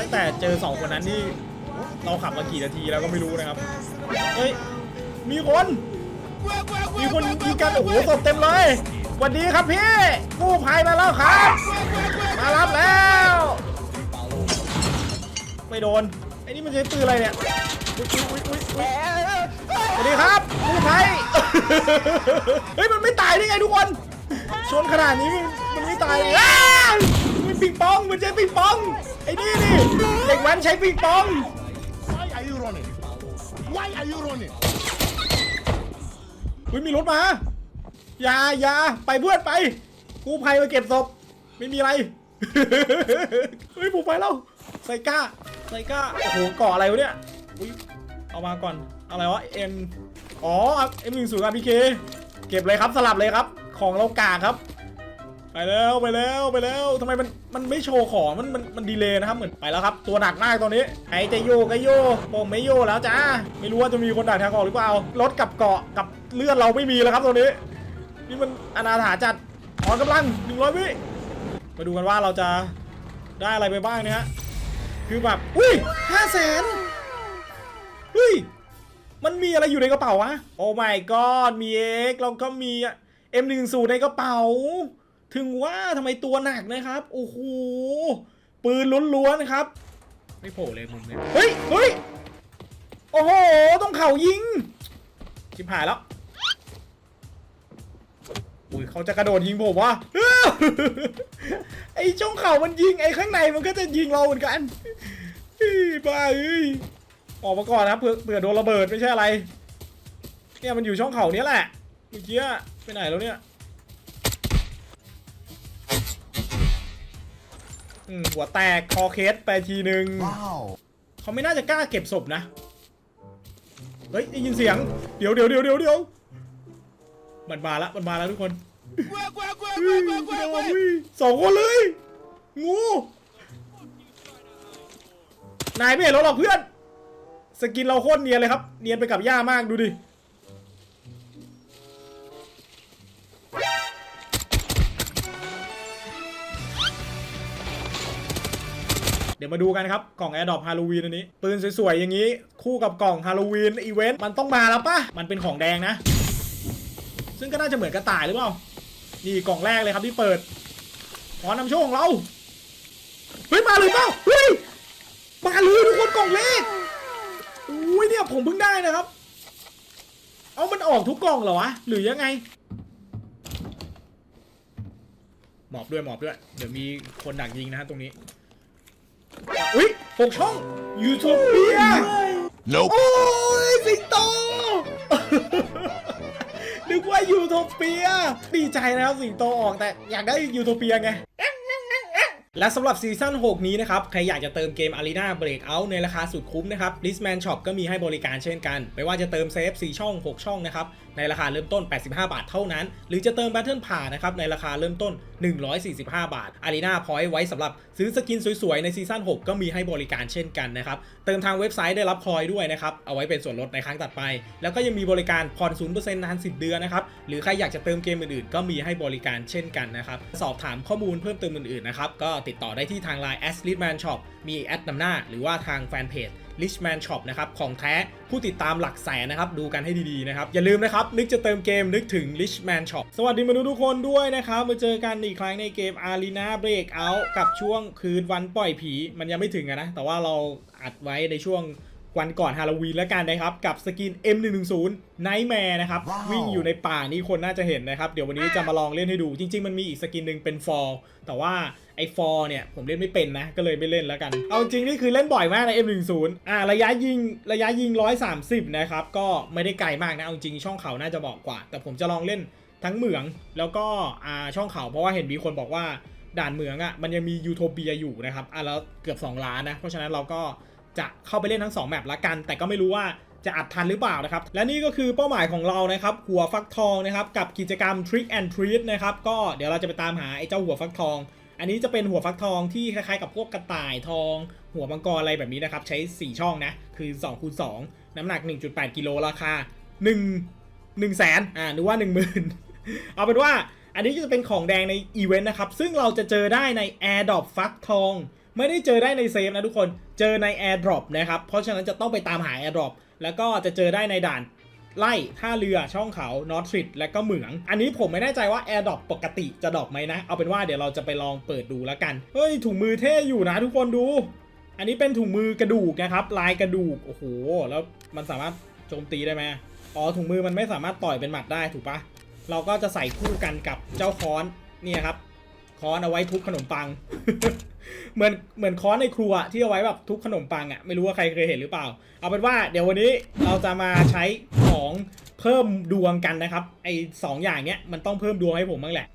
ตั้งแต่เจอสองคนนั้นนี่เราขับมากี่นาทีแล้วก็ไม่รู้นะครับ เฮ้ย มีคน มีคนยิงกันโอ้โหศพเต็มเลยวัสดีครับพี่ กู้ภัยมาแล้วครับ มารับแล้ว ไม่โดน ไอ้นี่มันใช้ปืนอะไรเนี่ย อุ๊ยอุ๊ยอุ๊ยอุ๊ยสวัสดีครับกู้ภัย เฮ้ย มันไม่ตายได้ไงทุกคน ชนขนาดนี้มันมันไม่ตายเลย ปิงปองมันใช้ปิงปองไอ้นี่นี่เด็กแว้นใช้ปิงปอง Why are you running? Why are you running? อุ้ยมีรถมาอย่าอย่าไปเพื่อนไปกู้ภัยมาเก็บศพไม่มีอะไรเฮ้ยผมไปแล้วไซก้าไซก้าโอ้โหเกาะอะไรวะเนี่ยอุ้ยเอามาก่อนอะไรวะเอ็มอ๋อเอ็มหนึ่งศูนย์อาร์พีเคเก็บเลยครับสลับเลยครับ ของเรากากครับ ไปแล้วไปแล้วไปแล้วทำไมมันมันไม่โชว์ของมันมันมันดีเลยนะครับเหมือนไปแล้วครับ ตัวหนักมากตอนนี้ใครจะโยกก็โยกผมไม่โยแล้วจ้าไม่รู้ว่าจะมีคนดักทางออกหรือเปล่ารถกับเกาะกับเลือดเราไม่มีแล้วครับตอนนี้ นี่มันอนาถาจัดอ่อนกำลังหนึ่งร้อยวิมาดูกันว่าเราจะได้อะไรไปบ้างเนี่ยคือแบบอุ้ยห้าแสนเฮ้ยมันมีอะไรอยู่ในกระเป๋าวะโอ้ my god มีเอ็กเราก็มี M10 ในกระเป๋า ถึงว่าทำไมตัวหนักนะครับ โอ้โห ปืนล้วนๆครับ ไม่โผล่เลยมุมเนี้ยเฮ้ยเฮ้ยโอ้โห ต้องเข่ายิง ชิบหายแล้ว อุ้ยเขาจะกระโดดยิงผมวะไอ้ช่องเข่ามันยิง ไอ้ข้างในมันก็จะยิงเราเหมือนกันเฮ้ยบ้าเอ้ยออกมาก่อนนะครับเผื่อเผื่อโดนระเบิดไม่ใช่อะไร เนี่ยมันอยู่ช่องเข่าเนี้ยแหละเมื่อกี้ไปไหนแล้วเนี่ย อืมหัวแตกคอเคสไปทีนึง Wow. เขาไม่น่าจะกล้าเก็บศพนะ เฮ้ยได้ยินเสียง เดี๋ยวเดี๋ยวเดี๋ยวเดี๋ยวเดี๋ยวมันมาละมันมาแล้วทุกคน Quack, quack, quack, เฮ้ย quack, quack, เดี๋ยว quack, เฮ้ quack. ยสองคนเลย งู นายไม่เห็นเราหรอกเพื่อน สกินเราโคตรเนียนเลยครับ เนียนไปกับย่ามากดูดิ เดี๋ยวมาดูกันครับ กล่อง Air d r o p ฮาโลวีนอันนี้ ปืนสวยๆ อย่างนี้ คู่กับกล่องฮาโลวีนอีเวนต์มันต้องมาแล้วปะมันเป็นของแดงนะ ซึ่งก็น่าจะเหมือนกระต่ายหรือเปล่า นี่กล่องแรกเลยครับที่เปิดขอนำโชคของเรา เฮ้ย มาเลยเปล่าเฮ้ย มาเลยทุกคนกล่องแรกอุ้ยเนี่ยผมเพิ่งได้นะครับ เอามันออกทุกกล่องเหรอวะ หรือยังไง หมอบด้วยหมอบด้วย เดี๋ยวมีคนดักยิงนะฮะตรงนี้ อุ้ยหกช่องยูโทเปีย Nope. โอ้ยสิงโต นึกว่ายูโทเปีย ดีใจนะครับสิงโตออกแต่อยากได้ยูโทเปียไง และสำหรับซีซั่น 6 นี้นะครับ ใครอยากจะเติมเกม Arena Breakout ในราคาสุดคุ้มนะครับ Listman Shop ก็มีให้บริการเช่นกัน ไม่ว่าจะเติมเซฟ 4 ช่อง 6 ช่องนะครับในราคาเริ่มต้น 85 บาทเท่านั้น หรือจะเติม Battle Pass นะครับในราคาเริ่มต้น 145 บาท Arena Point ไว้สำหรับซื้อสกินสวยๆ ในซีซั่น6 ก็มีให้บริการเช่นกันนะครับ เติมทางเว็บไซต์ได้รับคอยด้วยนะครับ เอาไว้เป็นส่วนลดในครั้งตัดไป แล้วก็ยังมีบริการผ่อน 0%นาน 10 เดือนนะครับ หรือใครอยากจะเติมเกมอื่นๆ ก็มีให้บริการเช่นกันนะครับ สอบถามข้อมูลเพิ่มเติมอื่นๆนะครับ ก็ติดต่อได้ที่ทาง Line a s l i t m a n Shop มีแอดนำหน้า หรือว่าทางแฟนเพจ Richman Shop นะครับของแท้ผู้ติดตามหลักแสนนะครับดูกันให้ดีๆนะครับอย่าลืมนะครับนึกจะเติมเกมนึกถึง Richman Shop สวัสดีมนุษย์ทุกคนด้วยนะครับมาเจอกันอีกครั้งในเกม Arena Breakout กับช่วงคืนวันปล่อยผี มันยังไม่ถึงอะนะ แต่ว่าเราอัดไว้ในช่วงวันก่อนฮาโลวีนแล้วกันนะครับ กับสกิน M110 Nightmare นะครับว้าววิ่งอยู่ในป่านี่คนน่าจะเห็นนะครับ เดี๋ยววันนี้จะมาลองเล่นให้ดู จริง ๆ มันมีอีกสกินหนึ่งเป็นฟอร์แต่ว่าไอ้ฟอร์เนี่ยผมเล่นไม่เป็นนะ ก็เลยไม่เล่นแล้วกัน เอาจริงนี่คือเล่นบ่อยมากใน M10 อ่าระยะยิงระยะยิง 130 นะครับ ก็ไม่ได้ไกลมากนะ เอาจริงช่องเขาน่าจะบอกกว่า แต่ผมจะลองเล่นทั้งเหมืองแล้วก็อ่าช่องเขาเพราะว่าเห็นมีคนบอกว่าด่านเหมืองอะ่ะมันยังมียูโทเปียอยู่นะครับอะแล้วเกือบ 2 ล้านนะ เพราะฉะนั้นเราก็จะเข้าไปเล่นทั้ง 2 แมปละกัน แต่ก็ไม่รู้ว่าจะอัดทันหรือเปล่านะครับ และนี่ก็คือเป้าหมายของเรานะครับ หัวฟักทองนะครับ กับกิจกรรม Trick and Treat นะครับ ก็เดี๋ยวเราจะไปตามหาไอ้เจ้าหัวฟักทอง อันนี้จะเป็นหัวฟักทองที่คล้ายๆกับพวกกระต่ายทอง หัวมังกรอะไรแบบนี้นะครับ ใช้ 4 ช่องนะ คือ2คูณ2น้ำหนัก 1.8 กิโลราคา 1 1แสนอ่าหรือว่า 1 0,000 เอาเป็นว่าอันนี้จะเป็นของแดงในอีเวนต์นะครับ ซึ่งเราจะเจอได้ใน Air d r o p ฟักทอง ไม่ได้เจอได้ในเซฟนะทุกคนเจอใน AirDrop นะครับเพราะฉะนั้นจะต้องไปตามหา AirDrop แล้วก็จะเจอได้ในด่าน ไล่ท่าเรือช่องเขานอตทริดและก็เหมือง อันนี้ผมไม่แน่ใจว่า AirDrop ปกติจะดรอปไหมนะ เอาเป็นว่าเดี๋ยวเราจะไปลองเปิดดูแล้วกัน เฮ้ย ถุงมือเท่อยู่นะทุกคนดู อันนี้เป็นถุงมือกระดูกนะครับ ลายกระดูก โอ้โห แล้วมันสามารถโจมตีได้ไหมอ๋อถุงมือมันไม่สามารถต่อยเป็นหมัดได้ถูกปะเราก็จะใส่คู่กันกับเจ้าค้อนเนี่ยครับ ค้อนเอาไว้ทุบขนมปัง เหมือนเหมือนค้อนในครัวที่เอาไว้แบบทุบขนมปังอะ่ะไม่รู้ว่าใครเคยเห็นหรือเปล่า เอาเป็นว่าเดี๋ยววันนี้เราจะมาใช้ของเพิ่มดวงกันนะครับ ไอ้สองอย่างเนี้ยมันต้องเพิ่มดวงให้ผมบ้างแหละ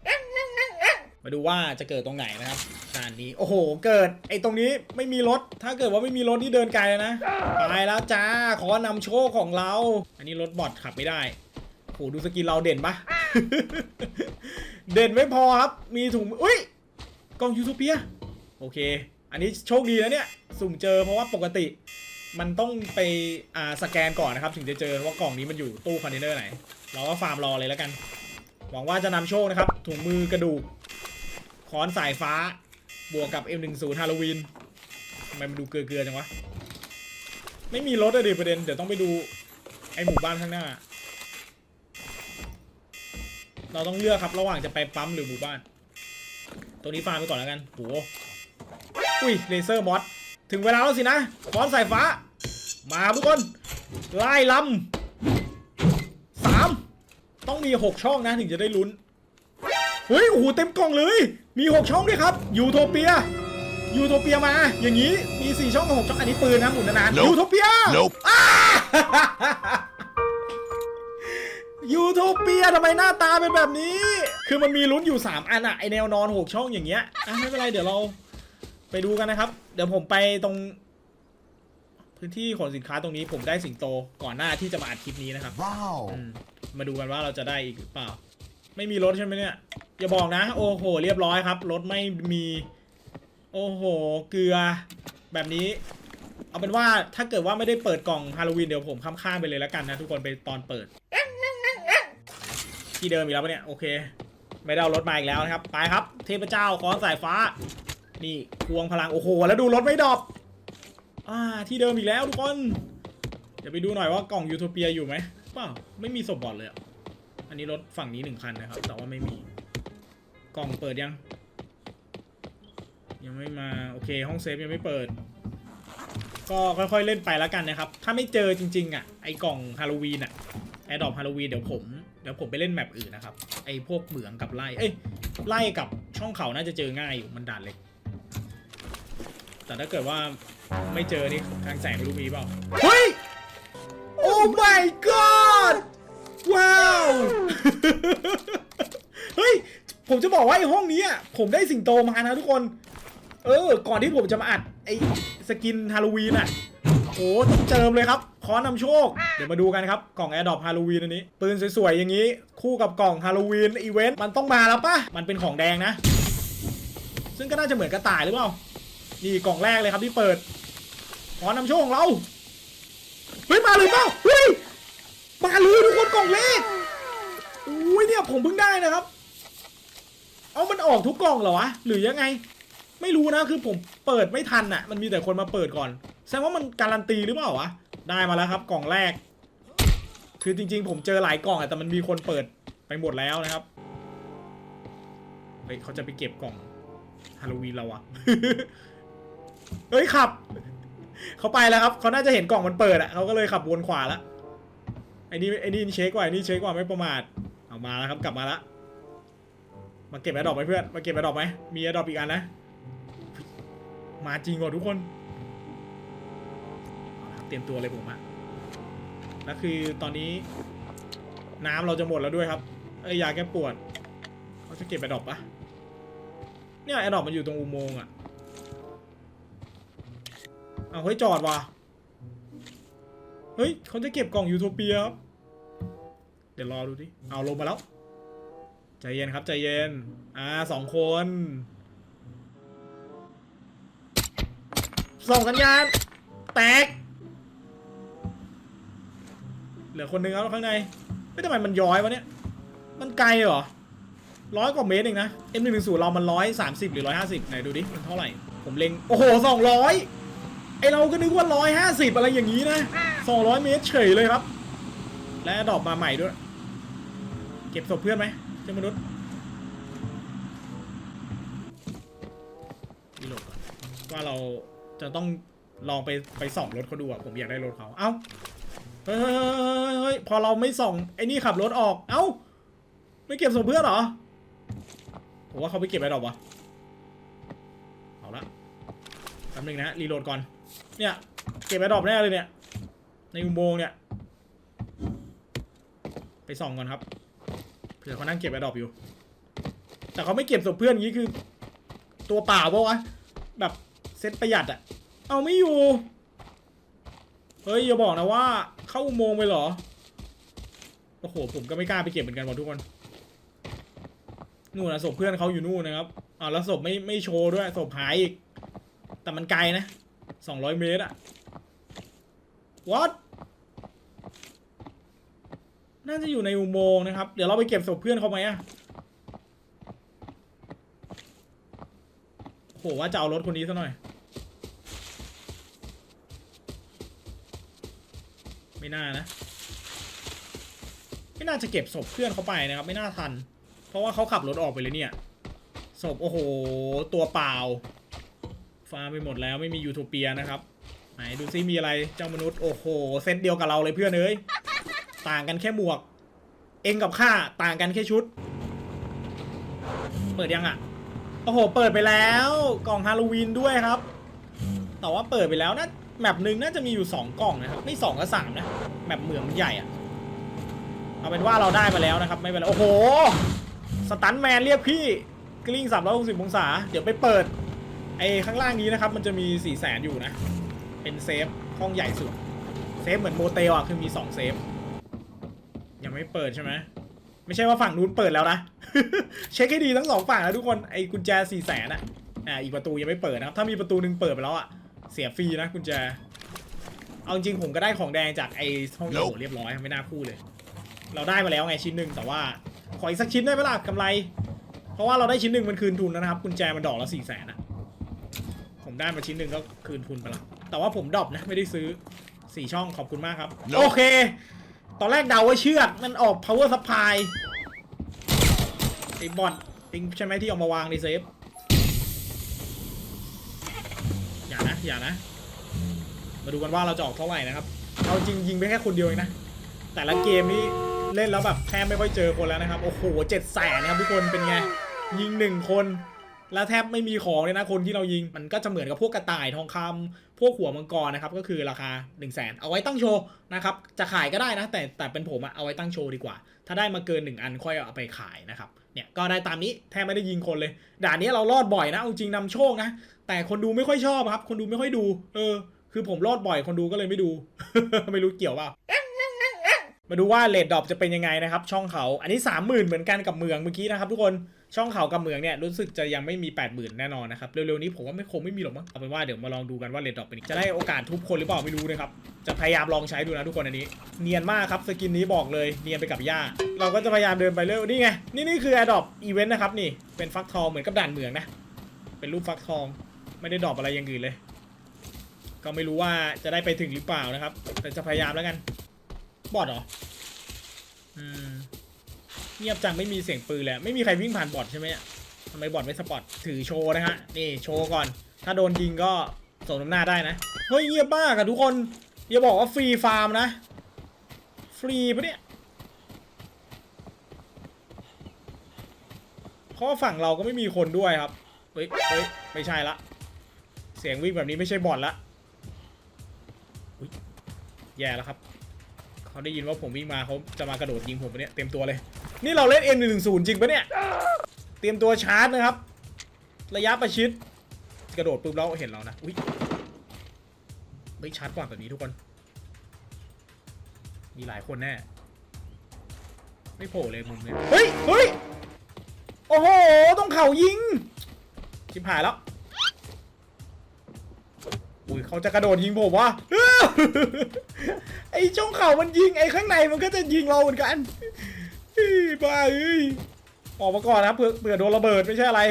มาดูว่าจะเกิดตรงไหนนะครับด่านนี้โอ้โห เกิดไอ้ตรงนี้ไม่มีรถ ถ้าเกิดว่าไม่มีรถที่เดินไกลเลยนะไปแล้วจ้าขอนำโชคของเรา อันนี้รถบอทขับไม่ได้โอ้โหดูสกินเราเด่นปะ เด่นไม่พอครับ มีถุงอุ้ยกล่องยูทูเปียโอเค อันนี้โชคดีนะเนี่ย สุ่มเจอเพราะว่าปกติ มันต้องไปอ่าสแกนก่อนนะครับ ถึงจะเจอว่ากล่องนี้มันอยู่ตู้คอนเทนเนอร์ไหน เราก็ฟาร์มรอเลยแล้วกัน หวังว่าจะนำโชคนะครับ ถุงมือกระดูกค้อนสายฟ้าบวกกับ M10 ฮาโลวีนทำไมมันดูเกลือๆจังวะ ไม่มีรถอะดิประเด็น เดี๋ยวต้องไปดูไอหมู่บ้านข้างหน้า เราต้องเลือกครับระหว่างจะไปปั๊มหรือหมู่บ้าน ตรงนี้ฟาร์มไปก่อนแล้วกันโหอุ้ยเลเซอร์มอสถึงเวลาแล้วสินะค้อนสายฟ้า มาทุกคน ไล่ลำสามต้องมี6ช่องนะถึงจะได้ลุ้นเฮ้ยโอ้โหเต็มกล่องเลย มี6ช่องด้วยครับยูโทเปียยูโทเปียมา อย่างนี้มี4ช่องกับ6ช่องอันนี้ปืนนะหมุนนานๆ Nope ยูโทเปีย Nope. ยูโทเปียทำไมหน้าตาเป็นแบบนี้ คือมันมีลุ้นอยู่ 3 อันอะไอแนวนอน6ช่องอย่างเงี้ยอะไม่เป็นไรเดี๋ยวเราไปดูกันนะครับ เดี๋ยวผมไปตรง พื้นที่ขนสินค้าตรงนี้ผมได้สิงโตก่อนหน้าที่จะมาอัดคลิปนี้นะครับ Wow. อืมมาดูกันว่าเราจะได้อีกหรือเปล่า ไม่มีรถใช่ไหมเนี่ย อย่าบอกนะ โอ้โห เรียบร้อยครับรถไม่มี โอ้โห เกลือ แบบนี้ เอาเป็นว่าถ้าเกิดว่าไม่ได้เปิดกล่องฮาโลวีนเดี๋ยวผมข้ามๆไปเลยแล้วกันนะทุกคนไปตอนเปิด ที่เดิมอีกแล้วปะเนี่ยโอเค ไม่ได้เอารถมาอีกแล้วนะครับไปครับ เทพเจ้าค้อนสายฟ้า นี่ควงพลังโอ้โห แล้วดูรถไม่ดรอปอ่าที่เดิมอีกแล้วทุกคนเดี๋ยวไปดูหน่อยว่ากล่องยูโทเปียอยู่ไหมเปล่าไม่มีศพบอดเลยอะอันนี้รถฝั่งนี้หนึ่งคันนะครับแต่ว่าไม่มีกล่องเปิดยัง ยังไม่มา โอเค ห้องเซฟยังไม่เปิด ก็ค่อยๆเล่นไปแล้วกันนะครับ ถ้าไม่เจอจริงๆอะไอกล่องฮาโลวีนอะแอดดอปฮาโลวีนเดี๋ยวผมเดี๋ยวผมไปเล่นแมปอื่นนะครับไอพวกเหมืองกับไล่เอ้ยไล่กับช่องเขาน่าจะเจอง่ายอยู่มันด่านเล็กแต่ถ้าเกิดว่าไม่เจอนี่ทางแสงไม่รู้มีเปล่าเฮ้ยโอ้ my god ว้าวเฮ้ยผมจะบอกว่าไอ้ห้องนี้อะผมได้สิงโตมานะทุกคน เออ ก่อนที่ผมจะมาอัดไอ้ สกินฮาโลวีนอะโอ้ต้องเจิมเลยครับขอนำโชค เดี๋ยวมาดูกันครับ กล่องแอร์ดอปฮาโลวีนอันนี้ ปืนสวยๆ อย่างนี้ คู่กับกล่องฮาโลวีนอีเวนต์มันต้องมาแล้วปะมันเป็นของแดงนะ ซึ่งก็น่าจะเหมือนกระต่ายหรือเปล่า นี่กล่องแรกเลยครับที่เปิด ขอนำโชคของเรา เฮ้ย มาเลยเปล่าเฮ้ย มาเลยทุกคนกล่องเลขอุ้ยเนี่ยผมเพิ่งได้นะครับ เอามันออกทุกกล่องเหรอวะ หรือยังไง ไม่รู้นะคือผมเปิดไม่ทันอะ มันมีแต่คนมาเปิดก่อน แสดงว่ามันการันตีหรือเปล่าวะ ได้มาแล้วครับกล่องแรก คือจริง ๆ ผมเจอหลายกล่องอะแต่มันมีคนเปิดไปหมดแล้วนะครับเฮ้ยเขาจะไปเก็บกล่องฮาโลวีนเราอะเฮ้ยขับ เขาไปแล้วครับเขาน่าจะเห็นกล่องมันเปิดอะเขาก็เลยขับวนขวาล้วไอ้นี่ไอ้นี่เช็คกว่าไอ้นี่เช็คกว่าไม่ประมาทเอามาแล้วครับกลับมาล้วมาเก็บแอดดอปไหมเพื่อนมาเก็บแอดดอปไหมมีแอดดอปอีกอันนะ มาจริงว่ะทุกคนเอาละครับเตรียมตัวเลยผมอะแล้วคือตอนนี้ น้ำเราจะหมดแล้วด้วยครับเอ้ยยาแก้ปวดเขาจะเก็บแอดดอปปะเนี่ยแอดดอปมันอยู่ตรงอุโมงค์อะเอาเฮ้ยจอดว่ะเฮ้ยเขาจะเก็บกล่องยูโทเปียครับเดี๋ยวรอดูดิเอาลงมาแล้ว ใจเย็นครับใจเย็น อ่าสองคน ส่งสัญญาณ แตก เหลือคนหนึงแล้วข้างในไม่ทำไมมันย้อยวะเนี่ย มันไกลเหรอร้อยกว่าเมตรเองนะ M110 เรามันร้อยสามสิบหรือร้อยห้าสิบไหนดูดิ มันเท่าไหร่ ผมเล็ง โอ้โหสองร้อยไอเราก็นึกว่าร้อยห้าสิบอะไรอย่างนี้นะสองร้อยเมตรเฉยเลยครับ และดอกมาใหม่ด้วย เก็บศพเพื่อนไหมเจ้ามนุษย์รีโหลดก่อนว่าเรา จะต้องลองไปไปส่องรถเขาดูอะผมอยากได้รถเขาเอ้าเฮ้ยเฮ้ยพอเราไม่ส่องไอ้นี่ขับรถออก เอ้า ไม่เก็บศพเพื่อนเหรอผมว่าเขาไปเก็บอะไรดอกวะเอาละแป๊บนึงนะรีโหลดก่อน เนี่ย เก็บไอ้ดอกแน่เลยเนี่ย ในอุโมงค์เนี่ย ไปส่องก่อนครับ เผื่อเขานั่งเก็บไอ้ดอกอยู่ แต่เขาไม่เก็บศพเพื่อนอย่างนี้คือ ตัวเปล่าปะวะ แบบ ตประหยัดอะเอาไม่อยู่ เฮ้ยอย่าบอกนะว่า เข้าอุโมงค์ไปเหรอ โอ้โห ผมก็ไม่กล้าไปเก็บเหมือนกันว่ะทุกคน นู่นนะศพเพื่อนเขาอยู่นู่นนะครับอ่าวแล้วศพไม่ไม่โชว์ด้วยศพหายอีก แต่มันไกลนะสองร้อยเมตรอะ what น่าจะอยู่ในอุโมงค์นะครับ เดี๋ยวเราไปเก็บศพเพื่อนเขาไหมอะโหว่าจะเอารถคนนี้ซะหน่อย ไม่น่านะ ไม่น่าจะเก็บศพเพื่อนเขาไปนะครับ ไม่น่าทัน เพราะว่าเขาขับรถออกไปเลยเนี่ยศพโอ้โห ตัวเปล่า ฟาร์มไปหมดแล้วไม่มียูโทเปียนะครับ ไหนดูซิมีอะไรเจ้ามนุษย์โอ้โหเซตเดียวกับเราเลยเพื่อนเอ้ยต่างกันแค่หมวก เองกับข้าต่างกันแค่ชุด เปิดยังอะโอ้โห เปิดไปแล้ว กล่องฮาโลวีนด้วยครับ แต่ว่าเปิดไปแล้วนะ แมปหนึ่งน่าจะมีอยู่ 2 กล่องนะครับ ไม่2ก็3นะแมปเหมืองมันใหญ่อะเอาเป็นว่าเราได้มาแล้วนะครับ ไม่เป็นไรโอ้โห สตันแมนเรียกพี่กลิ้ง360องศา เดี๋ยวไปเปิดไอ้ข้างล่างนี้นะครับ มันจะมี4ี่แสนอยู่นะ เป็นเซฟห้องใหญ่สุด เซฟเหมือนโมเตลอะคือมี 2 เซฟ ยังไม่เปิดใช่ไหมไม่ใช่ว่าฝั่งนู้นเปิดแล้วนะ เช็คให้ดีทั้งสองฝั่งนะทุกคนไอ้กุญแจ4ี่แสนอะอ่าอีกประตูยังไม่เปิดนะครับถ้ามีประตูหนึ่งเปิดไปแล้วอะ เสียฟรีนะกุญแจ เอาจริงๆผมก็ได้ของแดงจากไอ้ห้องโถเรียบร้อยไม่น่าพูดเลย เราได้มาแล้วไงชิ้นหนึ่งแต่ว่า ขออีกสักชิ้นได้ไหมล่ะกำไร เพราะว่าเราได้ชิ้นหนึ่งมันคืนทุนแล้วนะครับกุญแจมันดอกละสี่แสนอะผมได้มาชิ้นหนึ่งก็คืนทุนไปแล้วแต่ว่าผมดรอปนะไม่ได้ซื้อสี่ช่องขอบคุณมากครับ No โอเค ตอนแรกเดาว่าเชือกมันออก power supply ไอ้บอทเองใช่ไหมที่เอามาวางในเซฟ อย่านะ มาดูกันว่าเราจะออกเท่าไหร่นะครับ เอาจริงยิงไปแค่คนเดียวเองนะ แต่ละเกมนี้เล่นแล้วแบบแทบไม่ค่อยเจอคนแล้วนะครับ โอ้โหเจ็ดแสนนะครับทุกคนเป็นไง ยิงหนึ่งคน แล้วแทบไม่มีของเลยนะคนที่เรายิง มันก็จะเหมือนกับพวกกระต่ายทองคำพวกหัวมังกรนะครับ ก็คือราคา 1 0 0 0 0แสนเอาไว้ตั้งโชว์นะครับ จะขายก็ได้นะ แต่แต่เป็นผมอะเอาไว้ตั้งโชว์ดีกว่า ถ้าได้มาเกิน 1 อันค่อยเอาไปขายนะครับ เนี่ยก็ได้ตามนี้แทบไม่ได้ยิงคนเลย ด่านนี้เรารอดบ่อยนะ เอาจริงนำโชคนะ แต่คนดูไม่ค่อยชอบครับ คนดูไม่ค่อยดู เออ คือผมรอดบ่อยคนดูก็เลยไม่ดู ไม่รู้เกี่ยวเปล่ามาดูว่าเลดดรอปจะเป็นยังไงนะครับ ช่องเขาอันนี้ 30,000 เหมือนกันกับเมืองเมื่อกี้นะครับทุกคนช่องเขากับเมืองเนี่ยรู้สึกจะยังไม่มี 80,000 แน่นอนนะครับ เร็วๆนี้ผมว่าไม่คงไม่มีหรอกมั้งเอาเป็นว่าเดี๋ยวมาลองดูกันว่าเลดดรอปเป็นจะได้โอกาสทุบคนหรือเปล่าไม่รู้นะครับ จะพยายามลองใช้ดูนะทุกคนอันนี้ เนียนมากครับสกินนี้บอกเลยเนียนไปกับหญ้าเราก็จะพยายามเดินไปเรื่อยนี่ไงนี่นี่คือ a d o p Event นะครับนี่เป็นฟักทองเหมือนกับด่านเมืองนะเป็นรูปฟักทอง ไม่ได้ดรอปอะไรอย่างอื่นเลย ก็ไม่รู้ว่าจะได้ไปถึงหรือเปล่านะครับ แต่จะพยายามแล้วกัน บอดเหรอ อืม เงียบจังไม่มีเสียงปืนเลยไม่มีใครวิ่งผ่านบอทใช่ไหมเนี่ยทำไมบอทไม่สปอตถือโชว์นะฮะ นี่โชว์ก่อน ถ้าโดนยิงก็สมน้ำหน้าได้นะ เฮ้ยเงียบมากอะทุกคน อย่าบอกว่าฟรีฟาร์มนะ ฟรีปะเนี่ยเพราะฝั่งเราก็ไม่มีคนด้วยครับ เฮ้ยเฮ้ยไม่ใช่ละ เสียงวิ่งแบบนี้ไม่ใช่บอทละแย่แล้วครับ เขาได้ยินว่าผมวิ่งมาเขาจะมากระโดดยิงผมปเนี่ยเต็มตัวเลย นี่เราเล่น M110 จริงปะเนี่ย เตรียมตัวชาร์จนะครับ ระยะประชิด กระโดดปุ๊บแล้วเห็นเรานะ อุ้ยไม่ชาร์จกว่าแบบนี้ทุกคน มีหลายคนแน่ ไม่โผล่เลยมุมเนี้ยเฮ้ย เฮ้ย โอ้โห ต้องเข่ายิง ชิบหายแล้ว อุ้ยเขาจะกระโดดยิงผมวะไอ้ช่องเข่ามันยิงไอ้ข้างในมันก็จะยิงเราเหมือนกันเฮ้ยบ้าเอ้ยออกมาก่อนนะครับเผื่อเผื่อโดนระเบิดไม่ใช่อะไร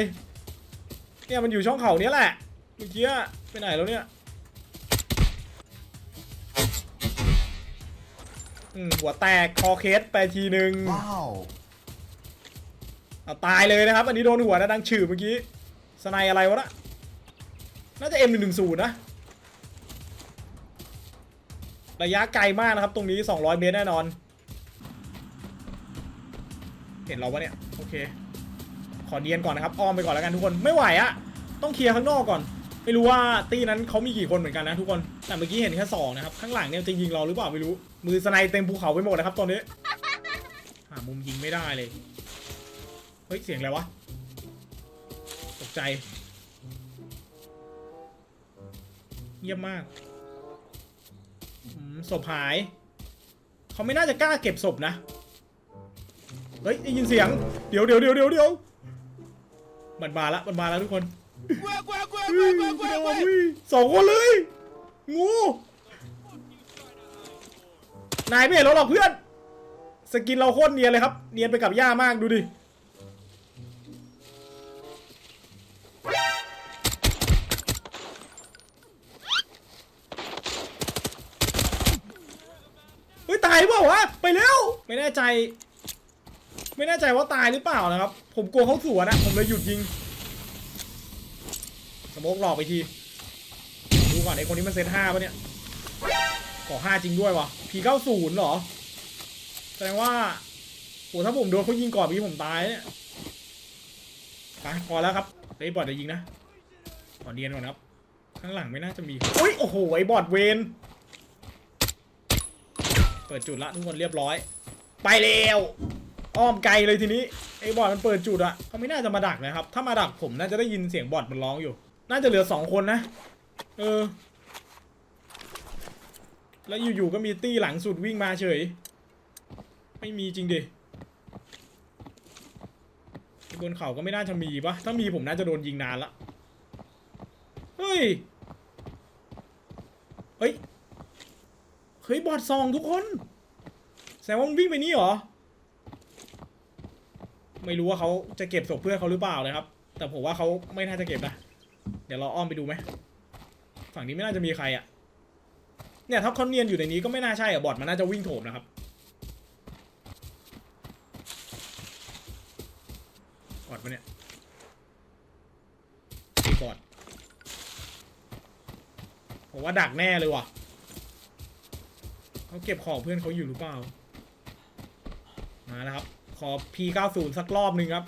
เนี่ยมันอยู่ช่องเข่าเนี้ยแหละเมื่อกี้ไปไหนแล้วเนี่ยอืมหัวแตกคอเคสไปทีหนึ่ง Wow. เอาตายเลยนะครับ อันนี้โดนหัวนะดังฉืบเมื่อกี้สไนอะไรวะนะน่าจะ M110 นะ ระยะไกลมากนะครับ ตรงนี้ 200 เมตรแน่นอน เห็นเราปะเนี่ย โอเค ขอเนียนก่อนนะครับ อ้อมไปก่อนแล้วกันทุกคน ไม่ไหวอะต้องเคลียร์ข้างนอกก่อน ไม่รู้ว่าตีนั้นเขามีกี่คนเหมือนกันนะทุกคน แต่เมื่อกี้เห็นแค่สองนะครับ ข้างหลังเนี่ยจะยิงเราหรือเปล่าไม่รู้ มือสไนเต็มภูเขาไปหมดนะครับตอนนี้ หามุมยิงไม่ได้เลย เฮ้ย เสียงอะไรวะ ตกใจ เยี่ยมมาก ศพหาย เขาไม่น่าจะกล้าเก็บศพนะ เฮ้ยได้ยินเสียง เดี๋ยวเดี๋ยวเดี๋ยวเดี๋ยวเดี๋ยวมันมาละมันมาแล้วทุกคน Quack, quack, quack, เฮ้ย quack, quack, เดี๋ยวสองคนเลย งู นายไม่เห็นเราหรอกเพื่อน สกินเราโคตรเนียนเลยครับ เนียนไปกับย่ามากดูดิ เฮ้ยตายเปล่าวะไปเร็วไม่แน่ใจ ไม่แน่ใจว่าตายหรือเปล่านะครับ ผมกลัวเขาสวนนะผมเลยหยุดยิงสโมกหลอกไปทีดูก่อนไอคนนี้มันเซตห้าปะเนี่ยขอห้าจริงด้วยวะ P90 เหรอแสดงว่าโหถ้าผมโดนเขายิงก่อนพี่ผมตายเนี่ยไปพอแล้วครับไอ้บอดจะยิงนะขอเนียนก่อนครับ ข้างหลังไม่น่าจะมีอุ้ยโอ้โหไอ้บอดเวน เปิดจุดละทุกคนเรียบร้อย ไปเร็วอ้อมไกลเลยทีนี้ไอ้บอดมันเปิดจุดอะเขาไม่น่าจะมาดักนะครับ ถ้ามาดักผมน่าจะได้ยินเสียงบอดมันร้องอยู่ น่าจะเหลือสองคนนะ เออ แล้วอยู่ๆก็มีตี้หลังสุดวิ่งมาเฉย ไม่มีจริงดิบนเขาก็ไม่น่าจะมีปะถ้ามีผมน่าจะโดนยิงนานละ เฮ้ย เฮ้ย เฮ้ยบอดซองทุกคนแสดงว่ามันวิ่งไปนี่เหรอ ไม่รู้ว่าเขาจะเก็บศพเพื่อนเขาหรือเปล่านะครับ แต่ผมว่าเขาไม่น่าจะเก็บนะ เดี๋ยวเราอ้อมไปดูไหม ฝั่งนี้ไม่น่าจะมีใครอะ่ะ เนี่ยถ้าเขาเนียนอยู่ในนี้ก็ไม่น่าใช่อะบอดมันน่าจะวิ่งโถมนะครับ บอดปะเนี่ยบอดผมว่าดักแน่เลยว่ะ เขาเก็บของเพื่อนเขาอยู่หรือเปล่า มาแล้วครับ ขอ P90 สักรอบหนึ่งครับ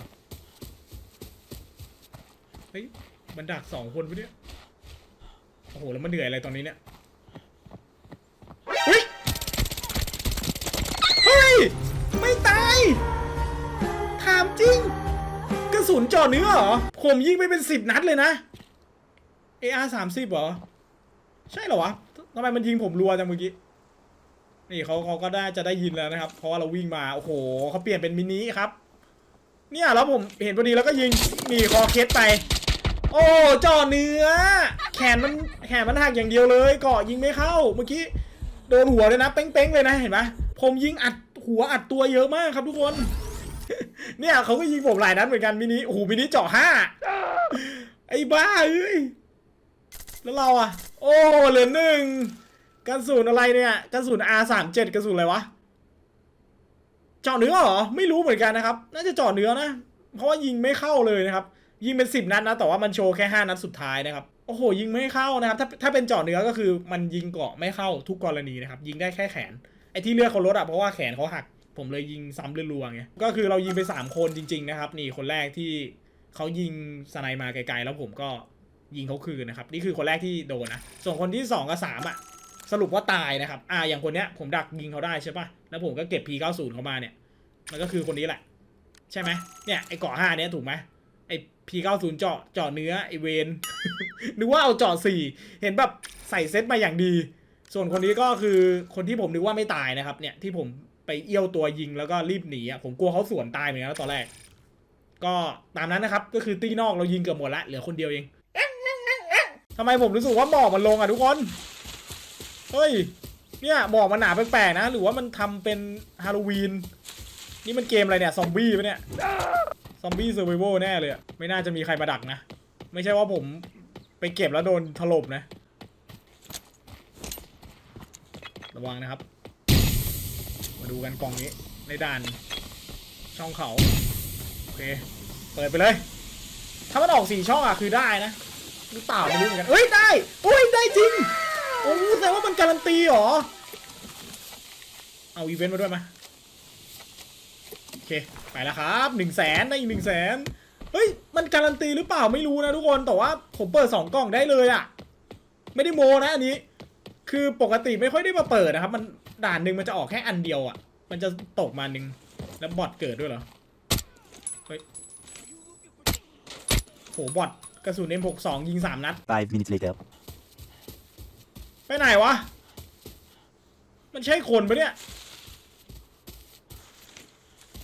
เฮ้ย มันดักสองคนปะเนี่ย โอ้โห แล้วมันเหนื่อยอะไรตอนนี้เนี่ย เฮ้ย เฮ้ย ไม่ตาย ถามจริง กระสุนจาะเนื้อเหรอ ผมยิงไปเป็นสิบนัดเลยนะ AR สามสิบเหรอ ใช่เหรอวะทำไมมันยิงผมรัวจังเมื่อกี้ นี่เขาเขาก็ได้จะได้ยินแล้วนะครับ เพราะว่าเราวิ่งมา โอ้โหเขาเปลี่ยนเป็นมินิครับ เนี่ยแล้วผมเห็นพอดีแล้วก็ยิงนี่คอเคสไป โอ้จ่อเนื้อ แขนมันแขนมันหักอย่างเดียวเลยเกาะยิงไม่เข้าเมื่อกี้โดนหัวเลยนะเป้งๆเลยนะเห็นไหมผมยิงอัดหัวอัดตัวเยอะมากครับทุกคน เนี่ยเขาก็ยิงผมหลายนัดเหมือนกันมินิโอ้โหมินิเจาะห้าไอ้บ้าเอ้ยแล้วเราอะโอ้เหลือหนึ่ง กระสุนอะไรเนี่ยกระสุน R37 กระสุนอะไรวะเจาะเนื้อเหรอไม่รู้เหมือนกันนะครับ น่าจะเจาะเนื้อนะ เพราะว่ายิงไม่เข้าเลยนะครับ ยิงเป็นสิบนัดนะ แต่ว่ามันโชว์แค่ห้านัดสุดท้ายนะครับโอ้โหยิงไม่เข้านะครับ ถ้าถ้าเป็นเจาะเนื้อก็คือมันยิงเกาะไม่เข้าทุกกรณีนะครับ ยิงได้แค่แขนไอ้ที่เลือดเขาลดอะเพราะว่าแขนเขาหัก ผมเลยยิงซ้ำเรัวๆไงก็คือเรายิงไปสามคนจริง ๆ นะครับ นี่คนแรกที่เขายิงสไนมาไกลๆแล้วผมก็ยิงเขาคืนนะครับ นี่คือคนแรกที่โดนนะ ส่วนคนที่สองกับสามอะ สรุปว่าตายนะครับ อ่า อย่างคนเนี้ย ผมดักยิงเขาได้ใช่ปะแล้วผมก็เก็บ P90 เข้ามาเนี่ย มันก็คือคนนี้แหละ ใช่ไหมเนี่ยไอ้เกาะห้าเนี้ยถูกไหมไอ้ P90 เจาะเจาะเนื้อไอ้เวนนึกว่าเอาเจาะสี่เห็นแบบใส่เซตมาอย่างดี ส่วนคนนี้ก็คือคนที่ผมนึกว่าไม่ตายนะครับ เนี่ยที่ผมไปเอี้ยวตัวยิงแล้วก็รีบหนีอะผมกลัวเขาสวนตายเหมือนกันตอนแรก ก็ตามนั้นนะครับ ก็คือตีนอกเรายิงเกือบหมดละเหลือคนเดียวเองทำไมผมรู้สึกว่าหมอกมันลงอะทุกคน เฮ้ย เนี่ยหมอกมันหนาแปลกๆนะ หรือว่ามันทำเป็นฮาโลวีน นี่มันเกมอะไรเนี่ย ซอมบี้ปะเนี่ย ซอมบี้เซอร์ไวโวแน่เลยไม่น่าจะมีใครมาดักนะ ไม่ใช่ว่าผมไปเก็บแล้วโดนถล่มนะ ระวังนะครับ มาดูกันกล่องนี้ในด่านช่องเขาโอเค เปิดไปเลย ถ้ามันออกสี่ช่องอะคือได้นะหรือเปล่าไม่รู้เหมือนกันเอ้ยได้ อุ้ยได้จริง โอ้แสดงว่ามันการันตีเหรอ เอาอีเวนต์มาด้วยมาโอเค ไปแล้วครับหนึ่งแสนได้อีกหนึ่งแสนเฮ้ย มันการันตีหรือเปล่าไม่รู้นะทุกคน แต่ว่าผมเปิดสองกล่องได้เลยอะไม่ได้โมนะอันนี้ คือปกติไม่ค่อยได้มาเปิดนะครับ มันด่านหนึ่งมันจะออกแค่อันเดียวอะมันจะตกมาหนึ่งแล้วบอทเกิดด้วยเหรอ เฮ้ยโหบอทกระสุน M62 ยิงสามนัด Five minutes later. ไปไหนวะ มันใช่คนปะเนี่ย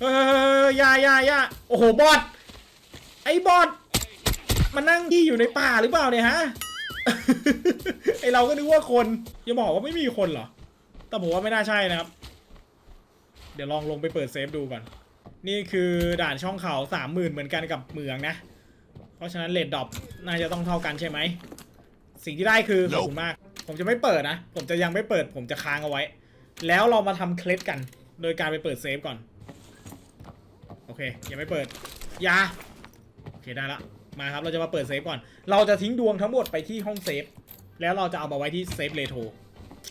เฮ้ยอยายายาโอ้โห บอทไอ้บอทมันนั่งที่อยู่ในป่าหรือเปล่าเนี่ยฮะ ไอเราก็นึกว่าคนอย่าบอกว่าไม่มีคนเหรอ แต่ผมว่าไม่น่าใช่นะครับ เดี๋ยวลองลงไปเปิดเซฟดูก่อน นี่คือด่านช่องเขาสามหมื่นเหมือนกันกับเหมืองนะ เพราะฉะนั้นเลดดอปน่าจะต้องเท่ากันใช่ไหม สิ่งที่ได้คือขอบคุณมาก ผมจะไม่เปิดนะ ผมจะยังไม่เปิด ผมจะค้างเอาไว้ แล้วเรามาทำเคล็ดกัน โดยการไปเปิดเซฟก่อน โอเค ยังไม่เปิดอยา โอเคได้ละ มาครับ เราจะมาเปิดเซฟก่อน เราจะทิ้งดวงทั้งหมดไปที่ห้องเซฟ แล้วเราจะเอามาไว้ที่เซฟเรโท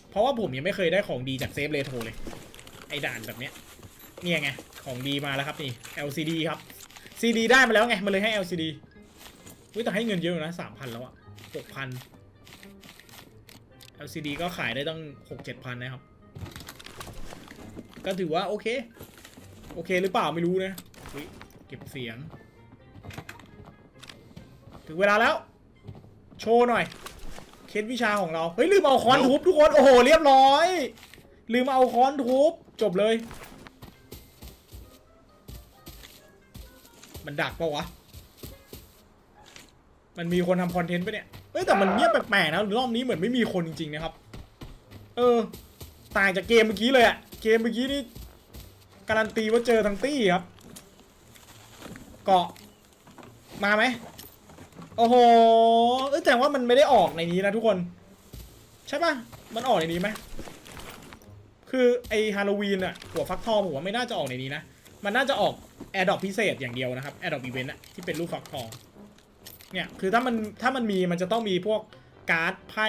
เพราะว่าผมยังไม่เคยได้ของดีจากเซฟเรโทเลย ไอ้ด่านแบบเนี้ย เนี่ยไง ของดีมาแล้วครับนี่ LCD ครับ CD ได้มาแล้วไง มันเลยให้ LCD อุ้ยแต่ให้เงินเยอะนะสามพันแล้วอะหกพัน LCD ก็ขายได้ตั้งหกเจ็ดพันนะครับ ก็ถือว่าโอเค โอเคหรือเปล่าไม่รู้นะอุ๊ยเก็บเสียง ถึงเวลาแล้ว โชว์หน่อย เคสวิชาของเรา เฮ้ย ลืมเอาค้อนทุบทุกคน โอ้โห เรียบร้อย ลืมเอาค้อนทุบ จบเลย มันดักปะวะ มันมีคนทำคอนเทนต์ปะเนี่ย เอ้ยแต่มันเงียบแปลกๆนะรอบนี้เหมือนไม่มีคนจริงๆนะครับ เออต่างจากเกมเมื่อกี้เลยอะเกมเมื่อกี้นี่การันตีว่าเจอทั้งตี้ครับ เกาะมาไหมโอ้โหเออแต่ว่ามันไม่ได้ออกในนี้นะทุกคน ใช่ปะมันออกในนี้ไหมคือไอฮาโลวีนอะหัวฟักทองผมว่าไม่น่าจะออกในนี้นะ มันน่าจะออกแอร์ดอปพิเศษอย่างเดียวนะครับแอร์ดอปอีเวนต์อะที่เป็นรูปฟักทอง เนี่ยคือถ้ามันถ้ามันมีมันจะต้องมีพวกการ์ดไพ่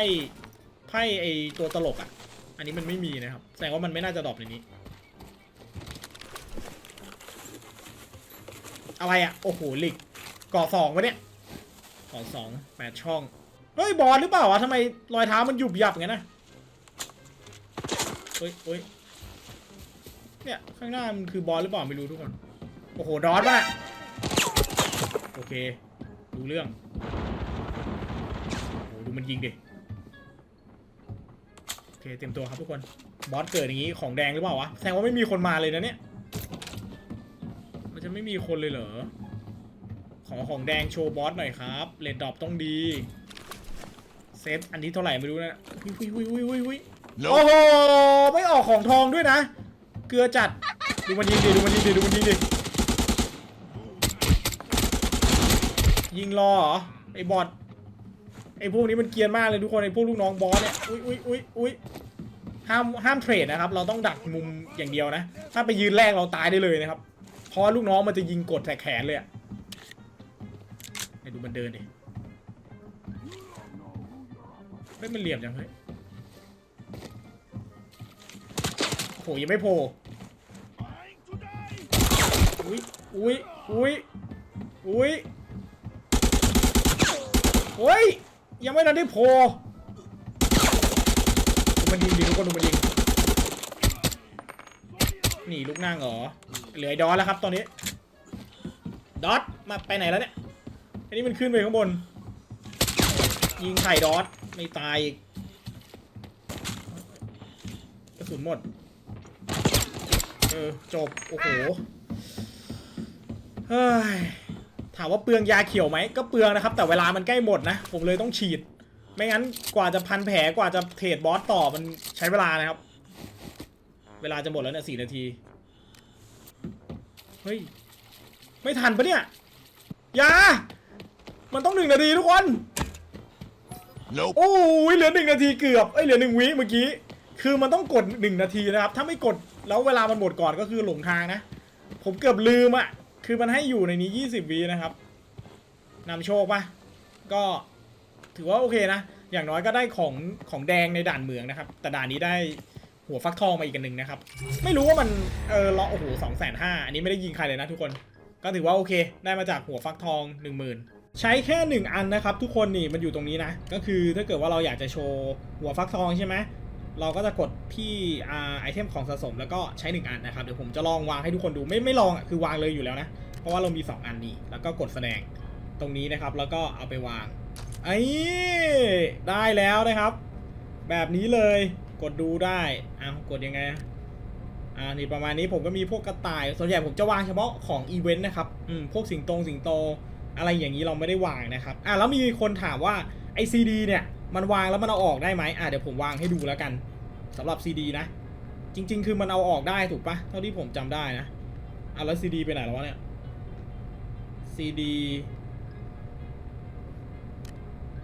ไพ่ไอตัวตลกอะ่ะ อันนี้มันไม่มีนะครับ แสดงว่ามันไม่น่าจะดรอปในนี้ อะไรอะ่ะ โอ้โหลิกก่อสองวะเนี่ยก่อสองแปดช่อง เฮ้ย บอลหรือเปล่าวะทำไมรอยเท้ามันหยุบหยับอย่างนั้นนะเฮ้ยเฮ้ยเนี่ย ข้างหน้ามันคือบอลหรือเปล่าไม่รู้ทุกคน โอ้โห ดอทป่ะโอเค ดูเรื่องโอ้ดูมันยิงดิโอเคเตรียมตัวครับทุกคน บอสเกิดอย่างนี้ของแดงหรือเปล่าวะแสดงว่าไม่มีคนมาเลยนะเนี่ย มันจะไม่มีคนเลยเหรอ ขอของแดงโชว์บอสหน่อยครับเลดดอปต้องดีเซฟอันนี้เท่าไหร่ไม่รู้นะวิววิววิววิววิโอ้โหไม่ออกของทองด้วยนะ เกลือจัดดูมันยิงดิดูมันยิงดิดูมันยิงดิ ยิงรอเหรอไอ้บอทไอ้พวกนี้มันเกรียนมากเลยทุกคนไอ้พวกลูกน้องบอสเนี่ยอุ้ยอุ้ยอุ้ยอุ้ยห้ามห้ามเทรดนะครับ เราต้องดักมุมอย่างเดียวนะ ถ้าไปยืนแรกเราตายได้เลยนะครับเพราะว่าลูกน้องมันจะยิงกดแสกแขนเลยอะไอ้ดูมันเดินดิเฮ้ยมันเหลี่ยมจังเฮ้ยโหยังไม่โผล่อุ้ยอุ้ยอุ้ยอุ้ย โอ้ย ยังไม่ทันได้โผล่ดูมันยิงดิทุกคนดูมันยิงหนีลูกนั่งเหรอ เหลือไอ้ดอทแล้วครับตอนนี้ ดอทมาไปไหนแล้วเนี่ย อันนี้มันขึ้นไปข้างบน ยิงไข่ดอทไม่ตายอีกกระสุนหมด เออ จบ โอ้โห เฮ้ย ถามว่าเปลืองยาเขียวไหมก็เปลืองนะครับ แต่เวลามันใกล้หมดนะ ผมเลยต้องฉีด ไม่งั้นกว่าจะพันแผลกว่าจะเทรดบอสต่อมันใช้เวลานะครับ เวลาจะหมดแล้วเนี่ยสี่นาที เฮ้ย ไม่ทันปะเนี่ยอยามันต้องหนึ่งนาทีทุกคน Nope. โอ้ยเหลือหนึ่งนาทีเกือบเอ้ยเหลือหนึ่งวิเมื่อกี้ คือมันต้องกดหนึ่งนาทีนะครับ ถ้าไม่กดแล้วเวลามันหมดก่อนก็คือหลงทางนะ ผมเกือบลืมอะ่ะ คือมันให้อยู่ในนี้ 20วินะครับนำโชคปะก็ถือว่าโอเคนะ อย่างน้อยก็ได้ของของแดงในด่านเมืองนะครับ แต่ด่านนี้ได้หัวฟักทองมาอีกอันหนึ่งนะครับ ไม่รู้ว่ามันเออเลาะโอ้โหสองแสนห้าอันนี้ไม่ได้ยิงใครเลยนะทุกคน ก็ถือว่าโอเค ได้มาจากหัวฟักทอง 10,000 ใช้แค่ 1 อันนะครับ ทุกคนนี่มันอยู่ตรงนี้นะ ก็คือถ้าเกิดว่าเราอยากจะโชว์หัวฟักทองใช่ไหม เราก็จะกดที่ไอเทมของสะสมแล้วก็ใช้ 1 อันนะครับ เดี๋ยวผมจะลองวางให้ทุกคนดูไม่ไม่ลองอะคือวางเลยอยู่แล้วนะ เพราะว่าเรามี 2 อันนี้แล้วก็กดแสดงตรงนี้นะครับ แล้วก็เอาไปวางไอ้ได้แล้วนะครับ แบบนี้เลยกดดูได้อ้าวกดยังไงอ่านี่ประมาณนี้ผมก็มีพวกกระต่าย ส่วนใหญ่ผมจะวางเฉพาะของอีเวนต์นะครับอืมพวกสิงโตสิงโต อะไรอย่างนี้เราไม่ได้วางนะครับอะแล้วมีคนถามว่าไอซีดีเนี่ย มันวางแล้วมันเอาออกได้ไหมอะเดี๋ยวผมวางให้ดูแล้วกันสำหรับซีดีนะ จริง ๆ คือมันเอาออกได้ถูกปะเท่าที่ผมจำได้นะอะแล้วซีดีไปไหนแล้ววะเนี่ยซีดี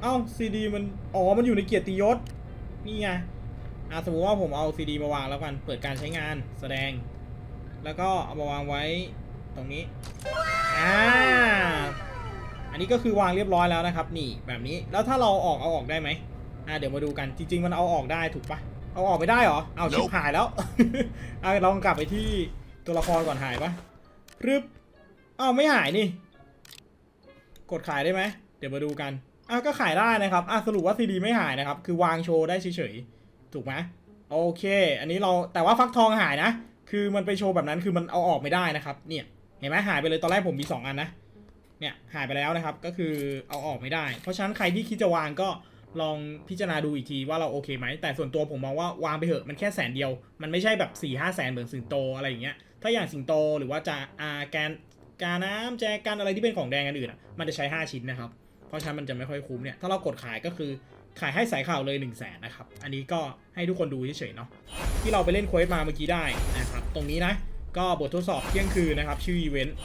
เอ้าซีดีมันอ๋อมันอยู่ในเกียรติยศนี่ไงอะสมมติว่าผมเอาซีดีมาวางแล้วกันเปิดการใช้งานแสดง แล้วก็เอามาวางไว้ตรงนี้อ่า นนี้ก็คือวางเรียบร้อยแล้วนะครับ นี่แบบนี้แล้วถ้าเราออกเอาออกได้ไหมอ่าเดี๋ยวมาดูกันจริง ๆ มันเอาออกได้ถูกปะเอาออกไม่ได้เหรอเอาชิบ Nope หายแล้วเอาลองกลับไปที่ตัวละครก่อนหายปะรึบอ้าวไม่หายนี่ กดขายได้ไหมเดี๋ยวมาดูกันอะก็ขายได้นะครับอะสรุปว่าซีดีไม่หายนะครับ คือวางโชว์ได้เฉยๆถูกไหมโอเค อันนี้เราแต่ว่าฟักทองหายนะ คือมันไปโชว์แบบนั้นคือมันเอาออกไม่ได้นะครับ เนี่ย เห็นไหมหายไปเลยตอนแรกผมมี 2 อันนะ เนี่ยหายไปแล้วนะครับ ก็คือเอาออกไม่ได้ เพราะฉะนั้นใครที่คิดจะวางก็ลองพิจารณาดูอีกทีว่าเราโอเคไหม แต่ส่วนตัวผมมองว่าวางไปเถอะมันแค่แสนเดียว มันไม่ใช่แบบ4ี่ห้าแสนเหมือนสิงโตอะไรอย่างเงี้ย ถ้าอย่างสิงโตหรือว่าจะอาแกนกาน้ำแจกันอะไรที่เป็นของแดงอันอื่นอะมันจะใช้ 5 ชิ้นนะครับ เพราะฉะนั้นมันจะไม่ค่อยคุ้มเนี่ย ถ้าเรากดขายก็คือขายให้สายข่าวเลย1นึ่งแสนนะครับ อันนี้ก็ให้ทุกคนดูเฉยๆเนาะ ที่เราไปเล่นเควสมาเมื่อกี้ได้นะครับ ตรงนี้นะ ก็บททดสอบเที่ยงคืนนะครับ ชื่ออีเวนต์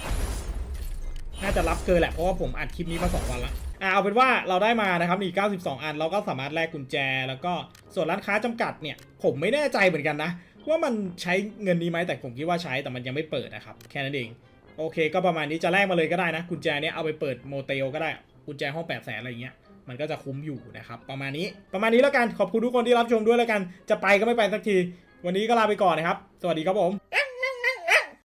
น่าจะรับเกินแหละเพราะว่าผมอัดคลิปนี้มา2วันละอะเอาเป็นว่าเราได้มานะครับนี่92 อันเราก็สามารถแลกกุญแจ แล้วก็ส่วนร้านค้าจำกัดเนี่ย ผมไม่แน่ใจเหมือนกันนะ ว่ามันใช้เงินนี้ไหมแต่ผมคิดว่าใช้แต่มันยังไม่เปิดนะครับแค่นั้นเองโอเค ก็ประมาณนี้จะแลกมาเลยก็ได้นะ กุญแจเนี้ยเอาไปเปิดโมเตลก็ได้กุญแจห้อง8 0 0แสนอะไรอย่างเงี้ยมันก็จะคุ้มอยู่นะครับ ประมาณนี้ประมาณนี้แล้วกันขอบคุณทุกคนที่รับชมด้วยแล้วกัน จะไปก็ไม่ไปสักที วันนี้ก็ลาไปก่อนนะครับ สวัสดีครับผม